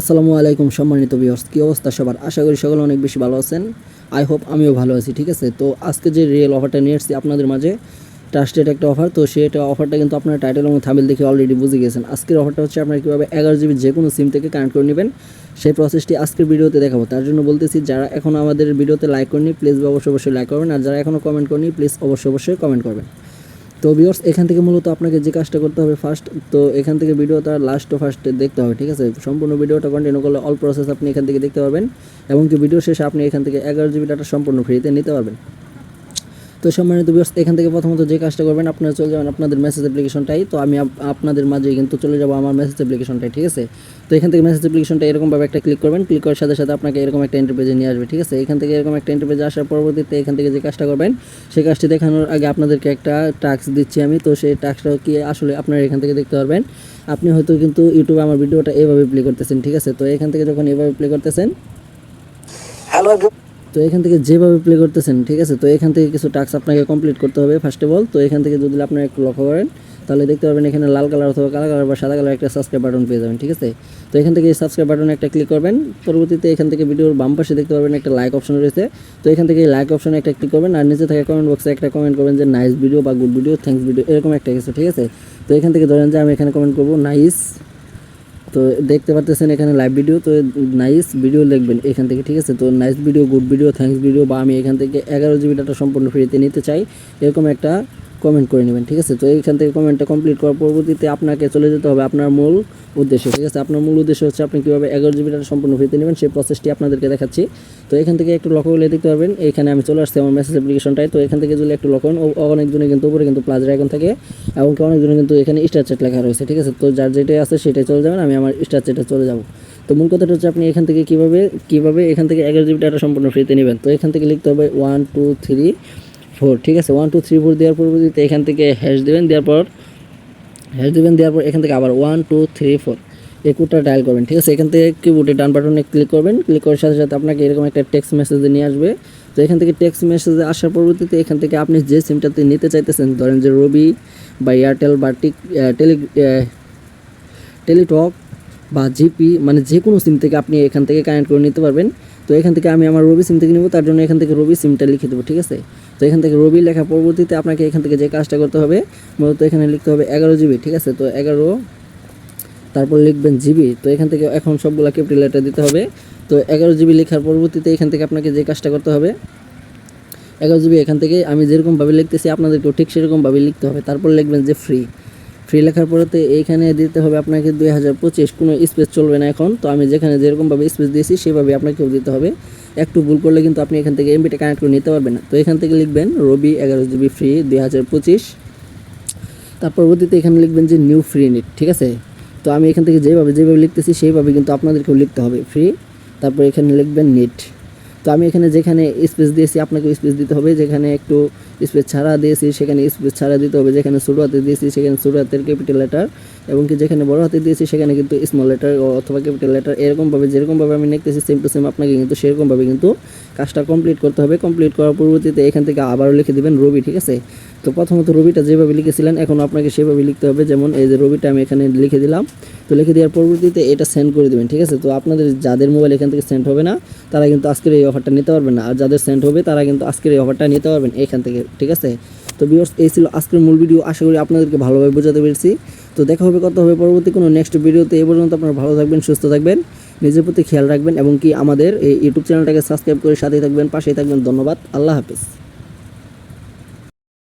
আসসালামু আলাইকুম সম্মানিত বিয়র্স কী অবস্থা সবার? আশা করি সকলে অনেক বেশি ভালো আছেন। আই হোপ আমিও ভালো আছি, ঠিক আছে? তো আজকে যে রিয়েল অফারটা নিয়ে এসেছি আপনাদের মাঝে ট্রাস্টেড একটা অফার তো সেটা অফারটা কিন্তু আপনার টাইটেল এবং থামিল দেখে অলরেডি বুঝে গেছেন। আজকের অফারটা হচ্ছে আপনারা কীভাবে এগারো জিবি যে কোনো সিম থেকে কানেক্ট করে নেবেন। সেই প্রসেসটি আজকের ভিডিওতে দেখাবো। তার জন্য বলতেছি, যারা এখন আমাদের ভিডিওতে লাইক করেনি প্লিজ অবশ্যই অবশ্যই লাইক করবেন। আর যারা এখনও কমেন্ট করেনি প্লিজ অবশ্যই অবশ্যই কমেন্ট করবেন। তো ভিউয়ার্স এখান থেকে মূলত আপনাকে যে কাজটা করতে হবে ফার্স্ট তো এখান থেকে ভিডিওটা লাস্ট ও ফার্স্ট দেখতে হবে, ঠিক আছে? সম্পূর্ণ ভিডিওটা কন্টিনিউ করলে অল প্রসেস আপনি এখান থেকে দেখতে পারবেন এবং কি ভিডিও শেষে আপনি এখান থেকে এগারো জিবি ডাটা সম্পূর্ণ ফ্রিতে নিতে পারবেন। তো সম্মানিত ভিউয়ার্স এখান থেকে প্রথমত যে কাজটা করবেন, আপনারা চলে যাবেন আপনাদের মেসেজ অ্যাপ্লিকেশনটাই তো আমি আপনাদের মাঝে কিন্তু চলে যাব আমার মেসেজ অ্যাপ্লিকেশনটাই ঠিক আছে? তো এখান থেকে মেসেজ অ্যাপ্লিকেশনটা এরকমভাবে একটা ক্লিক করবেন। ক্লিক করার সাথে সাথে আপনাকে এরকম একটা ইন্টারপেজে নিয়ে আসবে, ঠিক আছে? এখান থেকে এরকম একটা ইন্টারপেজে আসার পরবর্তীতে এখান থেকে যে কাজটা করবেন, সেই কাজটি দেখানোর আগে আপনাদেরকে একটা টাস্ক দিচ্ছি আমি। তো সেই টাস্কটা কি আসলে আপনারা এখান থেকে দেখতে পারবেন। আপনি হয়তো কিন্তু ইউটিউবে আমার ভিডিওটা এভাবে প্লে করতেছেন, ঠিক আছে? তো এখান থেকে যখন এভাবে প্লে করতেছেন হ্যালো তো এখান থেকে যেভাবে প্লে করতেছেন, ঠিক আছে? তো এখান থেকে কিছু টাস্ক আপনাকে কমপ্লিট করতে হবে ফার্স্ট অফ অল তো এখান থেকে যদি আপনারা একটু লক্ষ্য করেন, তাহলে দেখতে পাবেন এখানে লাল কালার অথবা কালো কালার বা সাদা কালার একটা সাবস্ক্রাইব বাটন পেয়ে যাবেন, ঠিক আছে? তো এখান থেকে সাবস্ক্রাইব বাটনে একটা ক্লিক করবেন। পরবর্তীতে এখান থেকে ভিডিওর বাম পাশে দেখতে পারবেন একটা লাইক অপশন রয়েছে। তো এখান থেকে লাইক অপশনে একটা ক্লিক করবেন আর নিচে থেকে কমেন্ট বক্সে একটা কমেন্ট করবেন যে নাইস ভিডিও বা গুড ভিডিও থ্যাঙ্কস ভিডিও এরকম একটা কিছু, ঠিক আছে? তো এখান থেকে ধরেন যে আমি এখানে কমেন্ট করব নাইস তো দেখতে পারতেছেন এখানে লাইভ ভিডিও তো নাইস ভিডিও লিখবেন এখান থেকে, ঠিক আছে? তো nice video good video thanks video বা আমি এখান থেকে এগারো জিবি ডাটা সম্পূর্ণ ফ্রিতে নিতে চাই। এরকম একটা কমেন্ট করে নেবেন, ঠিক আছে? তো এইখান থেকে কমেন্টটা কমপ্লিট করার পরবর্তীতে আপনাকে চলে যেতে হবে আপনার মূল উদ্দেশ্য, ঠিক আছে? আপনার মূল উদ্দেশ্য হচ্ছে আপনি কীভাবে এগারো জিবি ডাটা সম্পূর্ণ ফ্রিতে নেবেন, সেই প্রসেসটি আপনাদেরকে দেখাচ্ছি। তো এখান থেকে একটু লক্ষ্য করলে দেখতে পারবেন এখানে আমি চলে আসছি আমার মেসেজ অ্যাপ্লিকেশনটাই তো এখান থেকে যদি একটু লক্ষ্য অনেকজনে কিন্তু উপরে কিন্তু প্লাস আইকন থাকে এবং অনেকজনে কিন্তু এখানে স্টার লেখা রয়েছে, ঠিক আছে? তো যার যেটাই আছে সেটাই চলে যাবেন, আমি আমার স্টার চ্যাটে চলে যাব। তো মূল কথাটা হচ্ছে আপনি এখান থেকে কীভাবে কীভাবে এখান থেকে এগারো জিবি ডাটা সম্পূর্ণ ফ্রিতে নেবেন। তো এখান থেকে লিখতে হবে ওয়ান টু থ্রি ফোর ঠিক আছে? ওয়ান টু থ্রি ফোর দেওয়ার পরবর্তীতে এখান থেকে হ্যাশ দেবেন, দেওয়ার পর হ্যাশ দেবেন, দেওয়ার পর এখান থেকে আবার ওয়ান টু থ্রি ফোর এই কোডটা ডায়াল করবেন, ঠিক আছে? এখান থেকে কিবোর্ডে ডান বাটনে ক্লিক করবেন ক্লিক করার সাথে সাথে আপনাকে এরকম একটা টেক্সট মেসেজ নিয়ে আসবে। তো এখান থেকে টেক্সট মেসেজে আসার পরবর্তীতে এখান থেকে আপনি যে সিমটাতে নিতে চাইতেছেন, ধরেন যে রবি বা এয়ারটেল বা টিক টেলি টেলিটক বা জিপি মানে যে কোনো সিম থেকে আপনি এখান থেকে কানেক্ট করে নিতে পারবেন। তো এখান থেকে আমি আমার রবি সিম থেকে নেব, তার জন্য এখান থেকে রবি সিমটা লিখে দেবো, ঠিক আছে? এখান থেকে রবি লেখা পরবর্তীতে আপনাকে এখান থেকে যে কাজটা করতে হবে, মূলত এখানে লিখতে হবে এগারো জিবি, ঠিক আছে? তো এগারো, তারপর লিখবেন জিবি, তো এখান থেকে এখন সবগুলো ক্যাপিটাল লেটার দিতে হবে। তো এগারো জিবি লেখার পরবর্তীতে এখান থেকে আপনাকে যে কাজটা করতে হবে, এগারো জিবি এখান থেকে আমি যেরকমভাবে লিখতেছি আপনাদেরকেও ঠিক সেরকমভাবে লিখতে হবে। তারপর লিখবেন যে ফ্রি ফ্রি লেখার পরেতে এইখানে দিতে হবে আপনাকে দুই হাজার পঁচিশ, কোনো স্পেস চলবে না এখন। তো আমি যেখানে যেরকমভাবে স্পেস দিয়েছি সেভাবে আপনাকেও দিতে হবে। একটু ভুল করলে কিন্তু আপনি এখান থেকে এমবিটা কানেক্ট করে নিতে পারবেন না। তো এখান থেকে লিখবেন রবি এগারো জিবি ফ্রি দুই হাজার পঁচিশ। তার পরবর্তীতে এখানে লিখবেন যে নিউ ফ্রি নেট ঠিক আছে? তো আমি এখান থেকে যেভাবে যেভাবে লিখতেছি, সেইভাবে কিন্তু আপনাদেরকেও লিখতে হবে ফ্রি তারপর এখানে লিখবেন নেট তো আমি এখানে যেখানে স্পেস দিয়েছি, আপনাকেও স্পেস দিতে হবে। যেখানে একটু স্পেস ছাড়া দিয়েছি, সেখানে স্পেস ছাড়া দিতে হবে। যেখানে ছোটো হাতে দিয়েছি, সেখানে ছোটো হাতের ক্যাপিটাল লেটার এবং কি যেখানে বড় হাতে দিয়েছি, সেখানে কিন্তু স্মল লেটার অথবা ক্যাপিটাল লেটার এরকমভাবে, যেরকমভাবে আমি লিখতেছি সেম টু সেম আপনাকে কিন্তু সেরকমভাবে কিন্তু কাজটা কমপ্লিট করতে হবে। কমপ্লিট করার পরবর্তীতে এখান থেকে আবারও লিখে দেবেন রবি, ঠিক আছে? তো প্রথমত রবিটা যেভাবে লিখেছিলেন, এখন আপনাকে সেভাবে লিখতে হবে। যেমন এই যে রবিটা আমি এখানে লিখে দিলাম, তো লিখে দেওয়ার পরবর্তীতে এটা সেন্ড করে দেবেন, ঠিক আছে? তো আপনাদের যাদের মোবাইল এখান থেকে সেন্ড হবে না, তারা কিন্তু আজকের এই অফারটা নিতে পারবেন না। আর যাদের সেন্ড হবে, তারা কিন্তু আজকের এই অফারটা নিতে পারবেন এখান থেকে। ঠিক আছে? তো বিয়র্স এই ছিল আজকের মূল ভিডিও আশা করি আপনাদেরকে ভালোভাবে বোঝাতে পেরেছি। তো দেখা হবে কত হবে পরবর্তী কোনো নেক্সট ভিডিওতে এই পর্যন্ত আপনারা ভালো থাকবেন, সুস্থ থাকবেন, নিজের প্রতি খেয়াল রাখবেন এবং কি আমাদের এই ইউটিউব চ্যানেলটাকে সাবস্ক্রাইব করে সাথেই থাকবেন, পাশেই থাকবেন। ধন্যবাদ, আল্লাহ হাফিজ।